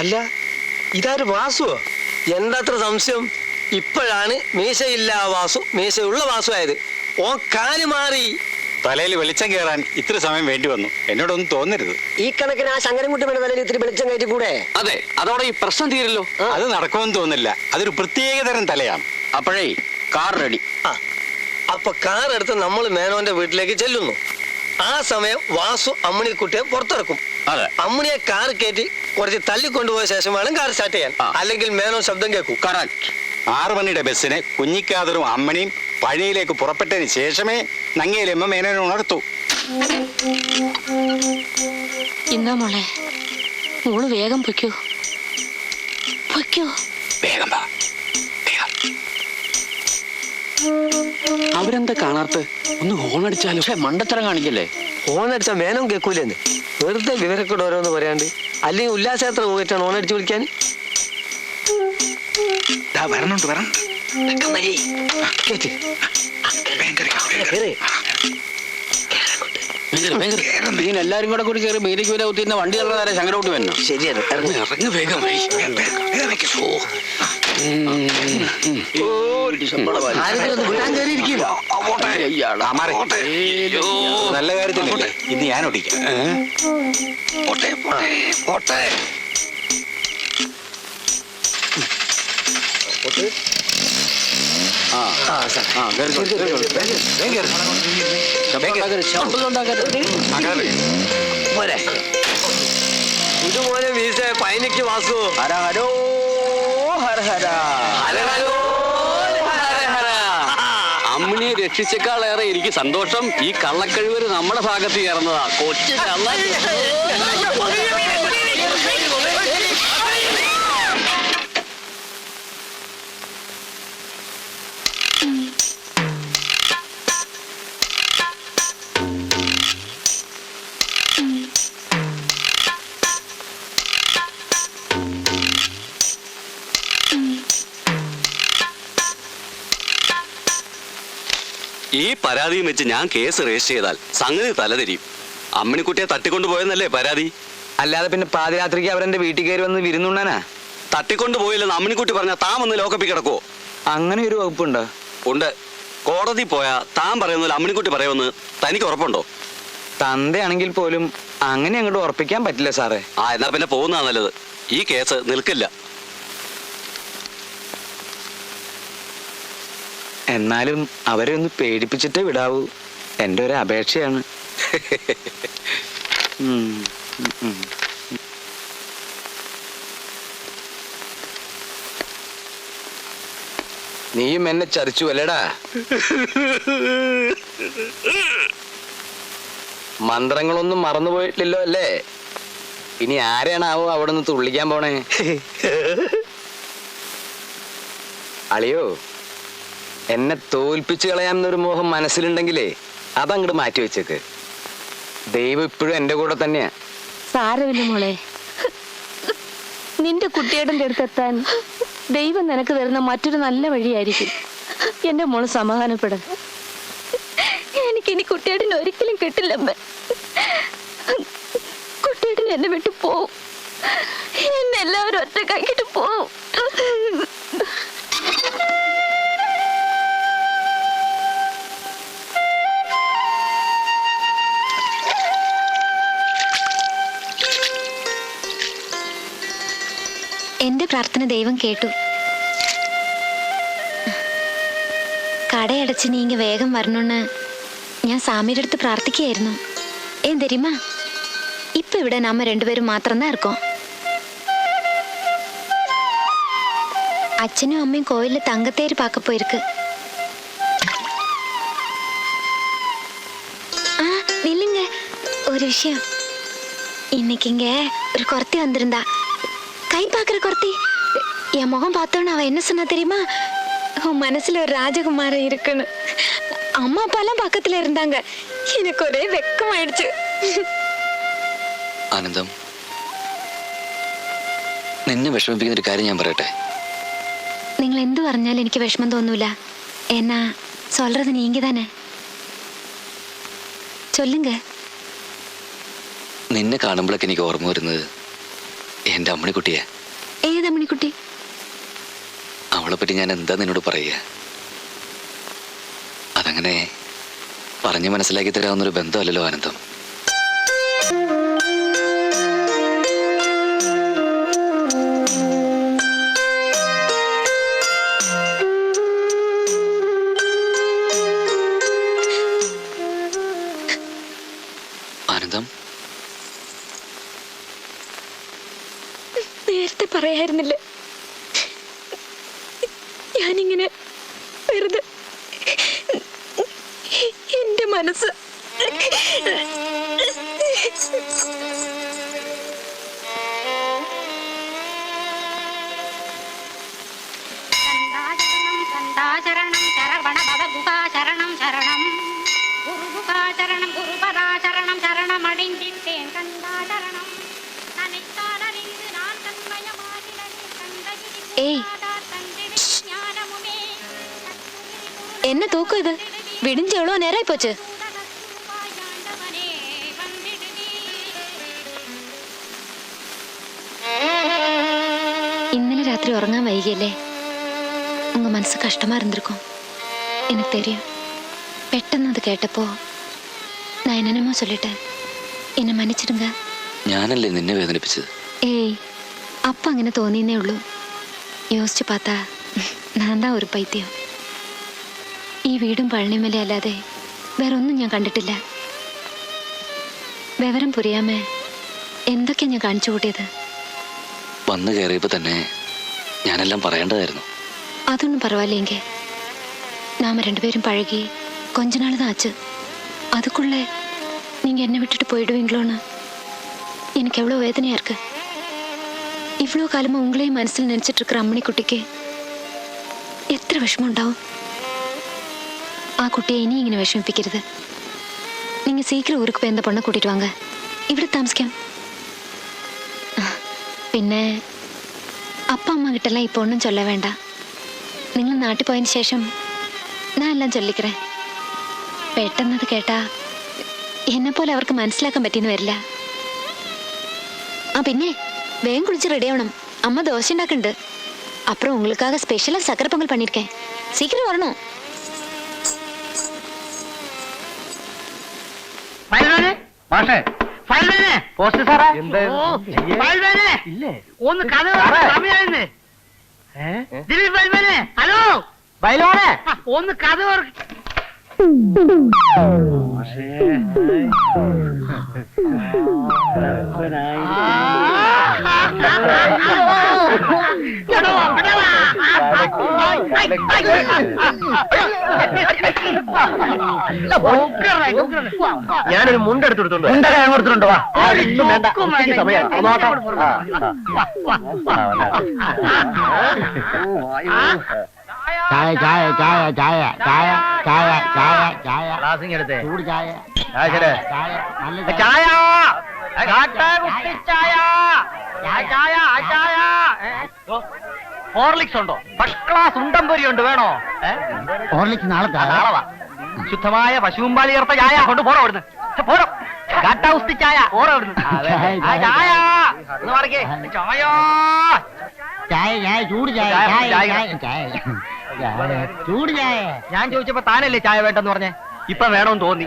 അല്ല ഇതാര് വാസുവോ? എന്താത്ര സംശയം? ഇപ്പോഴാണ് മീശയില്ല വാസു മീശയുള്ള വാസു ആയത് ഓ കാൽ മാറി. തലയിൽ വെളിച്ചം കയറാൻ ഇത്ര സമയം വേണ്ടി വന്നു. എന്നോടൊന്നും തോന്നരുത്. ഈ കണക്കിന് ആ ശങ്കരൻകുട്ടി തലയിൽ ഇത്തിരി വെളിച്ചം കയറ്റി കൂടെ? അതെ അതോടെ ഈ പ്രശ്നം തീരല്ലോ അത് നടക്കുമെന്ന് തോന്നില്ല. അതൊരു പ്രത്യേക തരം തലയാണ്. അപ്പോഴേ കാർ റെഡി. ആ അപ്പൊ കാർ എടുത്ത് നമ്മൾ മേനോന്റെ വീട്ടിലേക്ക് ചെല്ലുന്നു. ആ സമയം വാസു അമ്മിണിക്കുട്ടിയെ പുറത്തിറക്കും. അതെ. അമ്മിണിയെ കാർ കയറ്റി കുറച്ച് തള്ളിക്കൊണ്ടുപോയ ശേഷം വേണം കാർ സ്റ്റാർട്ട് ചെയ്യാൻ. അല്ലെങ്കിൽ മേനോ ശബ്ദം കേൾക്കും. കറക്റ്റ് ആറു മണിയുടെ ബസ്സിന് കുഞ്ഞിക്കാതറും അമ്മണിയും പഴയിലേക്ക് പുറപ്പെട്ടതിന് ശേഷമേ നങ്ങയിലമ്മ മേനോനെ ഉണർത്തു. മോളെ. മോൾ വേഗം പൊയ്ക്കോ. പൊയ്ക്കോ. വേഗം വാ. അവരെന്താ കാണാത്ത ഒന്ന് ഹോൺ അടിച്ചാലോ? പക്ഷെ മണ്ടത്തരം കാണിക്കല്ലേ? ഹോൺ അടിച്ചാൽ മേനം കേൾക്കൂലെന്ന് വെറുതെ വിവരക്കൂടെ ഓരോന്ന് പറയാണ്ട്. അല്ലെങ്കിൽ ഉല്ലാസയാത്ര പോയിട്ടാണ് ഹോൺ അടിച്ചു വിളിക്കാൻ. വരണുണ്ട് വരണം എല്ലാരും കൂടെ കൂടി കയറി മീനയ്ക്ക് വരെ കുത്തിയിരുന്ന വണ്ടി ഉള്ളതാരെ ശങ്കരോട്ട് വരണം? ശരിയാണ്. ഇറങ്ങി. ഇറങ്ങ് വേഗം നല്ല കാര്യത്തിലല്ലേ? ഇന്ന് ഞാൻ. പോരെ. ഇതുപോലെ വീസ പൈനക്ക് വാസു ആരാ ഹരോ ഹര ഹര അമ്മിനെ രക്ഷിച്ചേക്കാളേറെ എനിക്ക് സന്തോഷം. ഈ കള്ളക്കഴിവര് നമ്മുടെ ഭാഗത്ത് ചേർന്നതാ. കൊച്ചു കള്ള ഈ പരാതിയും വെച്ച് ഞാൻ കേസ് രജിസ്റ്റർ ചെയ്താൽ സംഗതി തലതിരിയും. അമ്മിണിക്കുട്ടിയെ തട്ടിക്കൊണ്ടുപോയെന്നല്ലേ പരാതി? അല്ലാതെ പിന്നെ പാതിരാത്രിക്ക് അവരെന്റെ വീട്ടിൽ കയറി വന്ന് വിരുന്നുണ്ണാനാ? തട്ടിക്കൊണ്ടുപോയില്ലെന്ന് അമ്മിണിക്കുട്ടി പറഞ്ഞ താൻ വന്ന് ലോക്കപ്പി കിടക്കുവോ? അങ്ങനെ ഒരു വകുപ്പുണ്ടോ? ഉണ്ട്. കോടതി പോയാ താൻ പറയുന്നതിൽ അമ്മിണിക്കുട്ടി പറയുമെന്ന് തനിക്ക് ഉറപ്പുണ്ടോ? തന്തയാണെങ്കിൽ പോലും അങ്ങനെ അങ്ങോട്ട് ഉറപ്പിക്കാൻ പറ്റില്ല സാറേ. ആ എന്നാ പിന്നെ പോകുന്നതാ നല്ലത്. ഈ കേസ് നിൽക്കില്ല. എന്നാലും അവരെ ഒന്ന് പേടിപ്പിച്ചിട്ടേ വിടാവൂ. എന്റെ ഒരു അപേക്ഷയാണ്. നീയും എന്നെ ചതിച്ചു അല്ലേടാ? മന്ത്രങ്ങളൊന്നും മറന്നുപോയിട്ടില്ലല്ലോ അല്ലേ? ഇനി ആരെയാണാവോ അവിടെ നിന്ന് തുള്ളിക്കാൻ പോണേ? അളിയോ എന്നെ തോൽപ്പിച്ചു കളയാമെന്നൊരു മോഹം മനസ്സിലുണ്ടെങ്കിലേ അതങ്ങോട്ട് മാറ്റി വെച്ചേക്ക്. ദൈവം ഇപ്പോഴും എന്റെ കൂടെ തന്നെയാ. സാരമില്ല മോളെ. നിന്റെ കുട്ടിയുടെ അടുത്തെത്താൻ ദൈവം നിനക്ക് തരുന്ന മറ്റൊരു നല്ല വഴിയായിരിക്കും. എന്റെ മോൾ സമാധാനപ്പെടും എനിക്കിനി കുട്ടിയേട്ടൻ ഒരിക്കലും കിട്ടില്ലമ്മ. കുട്ടിയേട്ടൻ എന്നെ വിട്ടു പോവും. എന്നെല്ലാവരും ഒറ്റക്കാക്കിട്ട് പോവും. എന്റെ പ്രാർത്ഥന ദൈവം കേട്ടു. കടയടച്ച് നീങ്ങി വേഗം വരണമെന്ന് ഞാൻ സാമിയുടെ അടുത്ത് പ്രാർത്ഥിക്കുകയായിരുന്നു. ഏ തരുമാ ഇപ്പൊ ഇവിടെ നമ്മ രണ്ടുപേരും മാത്രം തന്നെ അച്ഛനും അമ്മയും കോവിലെ തങ്കത്തേര് പാക്ക പോയിருக்கு ஆ நில்லுங்க ഒരു விஷயம் இன்னைக்கு இங்க ஒரு கை பார்க்குற குறத்தி என் முகம் பார்த்தோன்னு அவ என்ன சொன்னா தெரியுமா உன் மனசுல ஒரு ராஜகுமாரன் இருக்குன்னு அம்மா அப்பாலாம் பக்கத்துல இருந்தாங்க எனக்கு ஒரே வெக்கமாயிடுச்சு ആനന്ദം നിന്നെ വിഷമിപ്പിക്കുന്ന ഒരു കാര്യം ഞാൻ പറയട്ടെ നിങ്ങൾ എന്ത് പറഞ്ഞാലും എനിക്ക് വിഷമം തോന്നൂല എന്നാ சொல்றது நீங்க தானே சொல்லுங்க നിന്നെ കാണുമ്പോഴൊക്കെ എനിക്ക് ഓർമ്മ വരുന്നത് എന്റെ അമ്മണിക്കുട്ടിയെ. ഏതമ്മണിക്കുട്ടി അവളെ പറ്റി ഞാൻ എന്താ നിന്നോട് പറയുക? അതങ്ങനെ പറഞ്ഞ് മനസ്സിലാക്കി തരാവുന്നൊരു ബന്ധമല്ലല്ലോ ആനന്ദം. என்ன தூக்கம் இது விடிஞ்சு எவ்வளோ நேரம் ஆயிப்போச்சு ഇന്നലെ രാത്രി ഉറങ്ങാൻ വൈകിയല്ലേ? ഉങ്ക മനസ്സ് കഷ്ടമാ ഇരുന്നിരിക്കും എനിക്ക് തരും. പെട്ടെന്ന് അത് കേട്ടപ്പോ ഞാൻ എന്നമ്മ ചൊല്ലിട്ടെ എന്നെ മന്നിച്ചിടുങ്ക. ഞാനല്ലേ നിന്നെ വേദനിപ്പിച്ചത്? ഏയ് അപ്പ അങ്ങനെ തോന്നിയെന്നേ ഉള്ളൂ. യോസിച്ച് പാത്താ ഞാൻ താ ഒരു പൈത്യം. ഈ വീടും പഴനിമല അല്ലാതെ വേറൊന്നും ഞാൻ കണ്ടിട്ടില്ല വിവരം പുരിയാമേ എന്തൊക്കെയാ ഞാൻ കാണിച്ചു കൂട്ടിയത് വന്നു കയറിയപ്പോൾ തന്നെ ഞാനെല്ലാം പറയേണ്ടതായിരുന്നു അതൊന്നും പരവായില്ലേങ്ക നാമ രണ്ടുപേരും പഴകി கொஞ்ச நாள் தான் ஆச்சு அதுக்குள்ள நீங்க என்னை விட்டுட்டு போயிடுவீங்களோன்னு எனக்கு எவ்வளோ வேதனையா இருக்கு இவ்வளோ காலமா உங்களையும் மனசில் நினைச்சிட்டு இருக்கிற அம்மணி குட்டிக்கு എത്ര വിഷമം ഉണ്ടാവും ആ കുട്ടിയെ ഇനി ഇങ്ങനെ വിഷമിപ്പിക്കരുത് நீங்க சீக்கிரம் ஊருக்கு போய் அந்த பொண்ணை கூட்டிட்டு வாங்க ഇവിടെ താമസിക്കാം പിന്നെ അപ്പ അമ്മ കിട്ടല്ല ഇപ്പൊ ഒന്നും ചൊല്ല വേണ്ട നിങ്ങൾ നാട്ടിൽ പോയതിന് ശേഷം ഞാൻ എല്ലാം ചൊല്ലിക്കറേ പെട്ടെന്നത് കേട്ടാ എന്നെ പോലെ അവർക്ക് മനസ്സിലാക്കാൻ പറ്റിയെന്ന് വരില്ല ആ പിന്നെ വേഗം കുളിച്ച് റെഡി ആവണം അമ്മ ദോശ ഉണ്ടാക്കുന്നുണ്ട് அப்புறம் உங்களுக்காக ஸ்பெஷலா சக்கரை പക്ഷേ പോസ്റ്റ് സാറേ ഇല്ലേ ഒന്ന് കഥ സമയായിരുന്നു ദിലീപ് ബൽബനെ ഹലോ ബൈലോണെ ഒന്ന് കഥ അവനായി ഞാനൊരു മുണ്ടെടുത്തെടുത്തോണ്ട് കൊടുത്തിട്ടുണ്ടോ ചായ ചായ ചായ ചായ ചായ ചായ ചായ ചായ ക്ലാസ്സിങ് എടുത്തേ ചൂട് ചായ ശരി ചായ നല്ല ചായ കാട്ടാ കുട്ടി ചായ ചായ ചായ ഹോർലിക്സ് ഉണ്ടോ? ഫസ്റ്റ് ക്ലാസ് ഉണ്ടംപൊരി ഉണ്ട് വേണോ? ഹോർലിക്സ് നാളെ ആ, നാളെ വാ. ശുദ്ധമായ പശുമ്പാലി ചേർത്ത ചായ കൊണ്ട് പോറോ അവിടുന്ന്. പോരോ ചായ പോറോ അവിടുന്ന്. ചായ ഒന്ന് മാറിക്കേ. ചായ. ചായ ചായ ചൂട് ചായ ചായ, ചായ ചൂട് ചായ. ഞാൻ ചോദിച്ചപ്പോ താനല്ലേ ചായ വേണ്ടെന്ന് പറഞ്ഞേ? ഇപ്പൊ വേണമെന്ന് തോന്നി.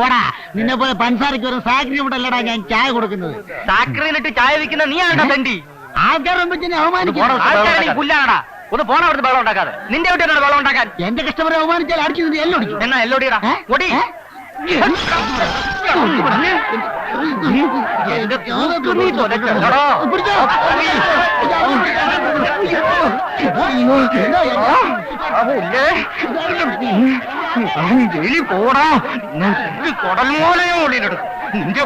ഓടാ നിന്നെ പോലെ പഞ്ചസാരക്ക് ഒരു സാക്രി ഇവിടെ അല്ലടാ ഞാൻ ചായ കൊടുക്കുന്നത്. സാക്രിയിലിട്ട് ചായ വിൽക്കുന്ന നീ ആണ്ടാ തണ്ടി? ആൾക്കാരെ പറ്റി അവമാനിക്കും. പുല്ലാണടാ ഒന്ന് പോണ അവിടുന്ന് വെള്ളം ഉണ്ടാക്കാതെ. നിന്റെ വീട്ടിലാണ് വെള്ളം ഉണ്ടാക്കാൻ. എന്റെ കസ്റ്റമറെ അവമാനിച്ചാൽ അടിച്ചു എല്ലാം അടിക്കും. എന്നാ എല്ലോടിയടാ ഏ? ഒടി. പിടിച്ചോ. എലി പോടാ. കൊടൽമോലെ ഓടിയിട്ടെടുക്കും നിന്റെ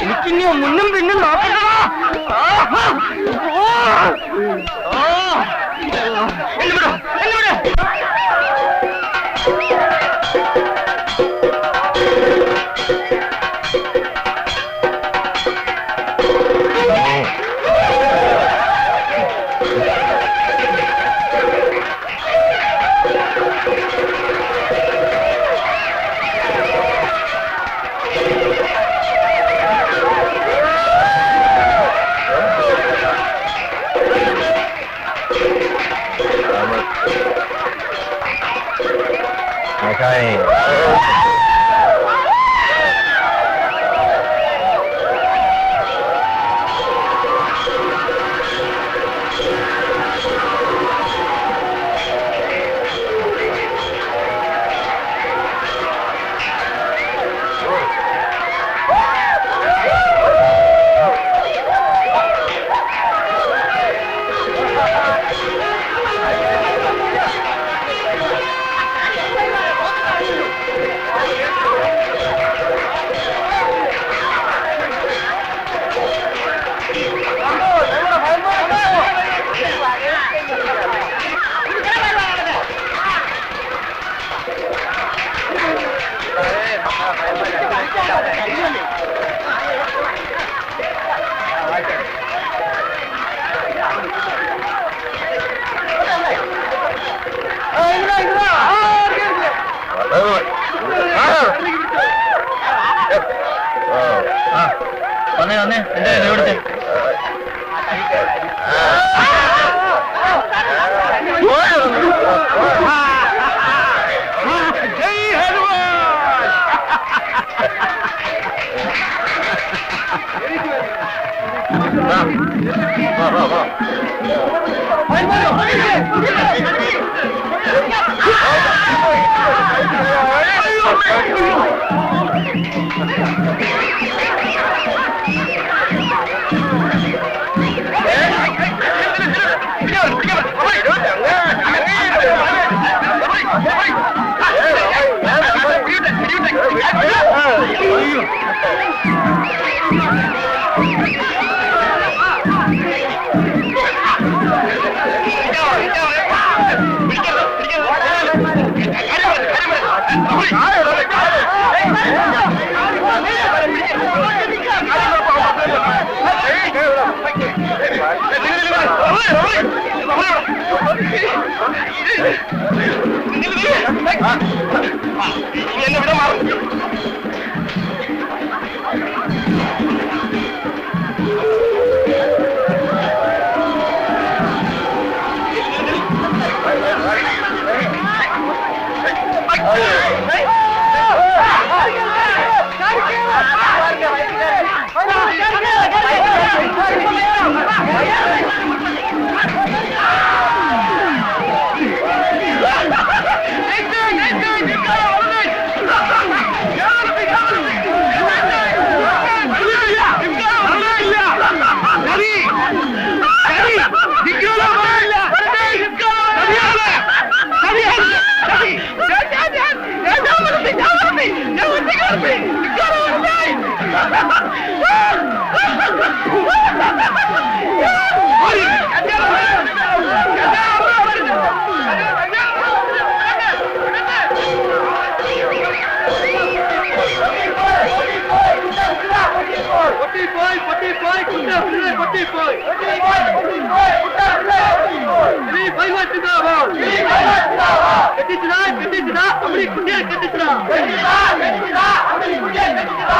എനിക്കിനി മുന്നും പിന്നും നോക്കണ്ടോ Okay. എന്നെ വിട கட்டிச்சுடா கட்டிச்சுடா அப்படி குடியா கட்டிச்சுடா கட்டிச்சுடா அப்படி குடியா கட்டிச்சுடா